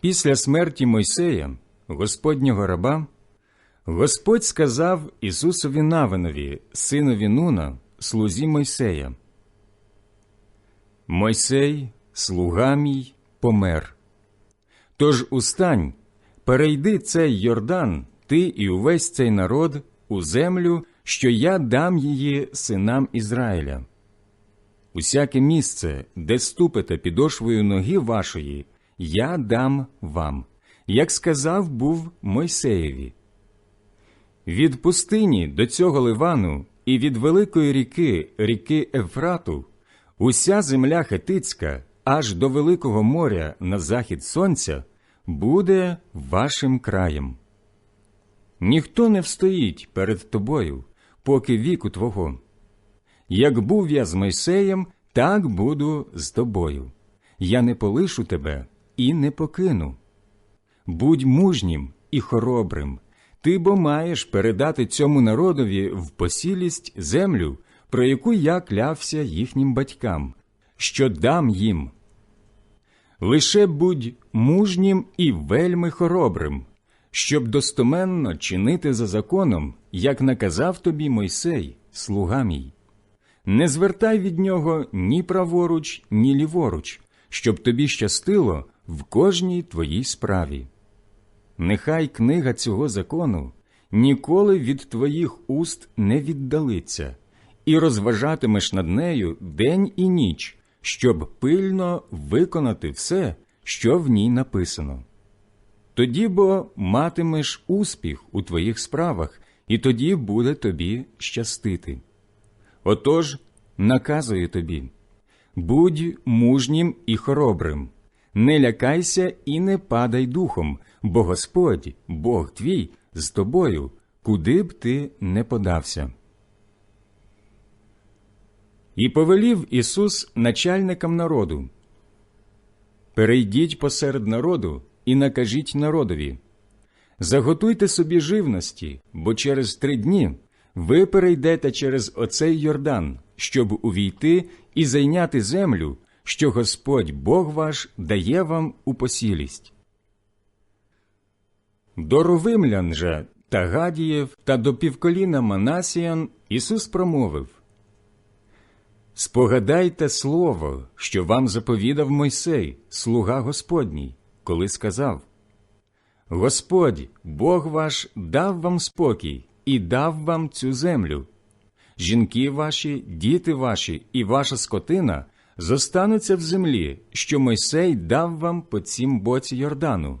Після смерті Мойсея, Господнього раба, Господь сказав Ісусові Навинові, синові Нуна, слузі Мойсея. Мойсей, слуга мій, помер. Тож устань, перейди цей Йордан, ти і увесь цей народ, у землю, що я дам її синам Ізраїля. Усяке місце, де ступите підошвою ноги вашої, я дам вам, як сказав був Мойсеєві. Від пустині до цього Ливану і від великої ріки, ріки Ефрату, уся земля хетицька, аж до Великого моря на захід сонця, буде вашим краєм. Ніхто не встоїть перед тобою, поки віку твого. Як був я з Мойсеєм, так буду з тобою. Я не полишу тебе і не покину. Будь мужнім і хоробрим, ти бо маєш передати цьому народові в посілість землю, про яку я клявся їхнім батькам, що дам їм. Лише будь мужнім і вельми хоробрим, щоб достоменно чинити за законом, як наказав тобі Мойсей, слуга мій. Не звертай від нього ні праворуч, ні ліворуч, щоб тобі щастило в кожній твоїй справі. Нехай книга цього закону ніколи від твоїх уст не віддалиться, і розважатимеш над нею день і ніч, щоб пильно виконати все, що в ній написано. Тоді бо матимеш успіх у твоїх справах, і тоді буде тобі щастити. Отож, наказую тобі будь мужнім і хоробрим, не лякайся і не падай духом, бо Господь, Бог твій, з тобою, куди б ти не подався. І повелів Ісус начальникам народу Перейдіть посеред народу і накажіть народові Заготуйте собі живності, бо через три дні ви перейдете через оцей Йордан, щоб увійти і зайняти землю, що Господь Бог ваш дає вам у посілість. До ровимлян же та Гадіїв та до півколіна Манасіян Ісус промовив Спогадайте слово, що вам заповідав Мойсей, слуга Господній, коли сказав Господь, Бог ваш, дав вам спокій і дав вам цю землю. Жінки ваші, діти ваші і ваша скотина зостануться в землі, що Мойсей дав вам по цім боці Йордану.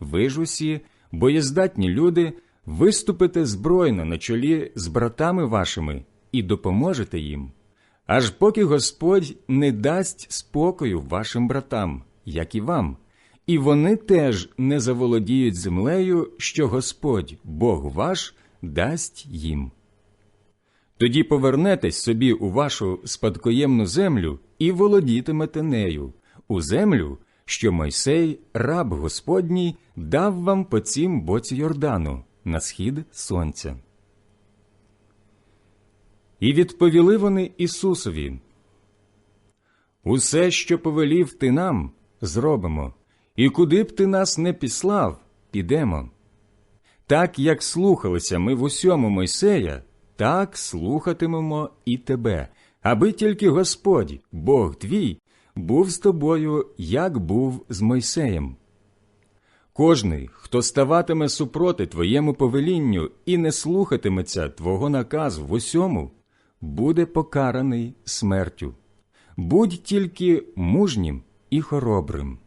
Ви ж усі, боєздатні люди, виступите збройно на чолі з братами вашими і допоможете їм, аж поки Господь не дасть спокою вашим братам, як і вам, і вони теж не заволодіють землею, що Господь, Бог ваш, дасть їм. Тоді повернетесь собі у вашу спадкоємну землю і володітимете нею, у землю, що Мойсей, раб Господній, дав вам по цім боці Йордану на схід сонця. І відповіли вони Ісусові Усе, що повелів ти нам, зробимо, і куди б ти нас не післав, підемо. Так як слухалися ми в усьому Мойсея, так слухатимемо і тебе, аби тільки Господь, Бог твій, був з тобою, як був з Мойсеєм. Кожний, хто ставатиме супроти твоєму повелінню і не слухатиметься твого наказу в усьому, буде покараний смертю. Будь тільки мужнім і хоробрим.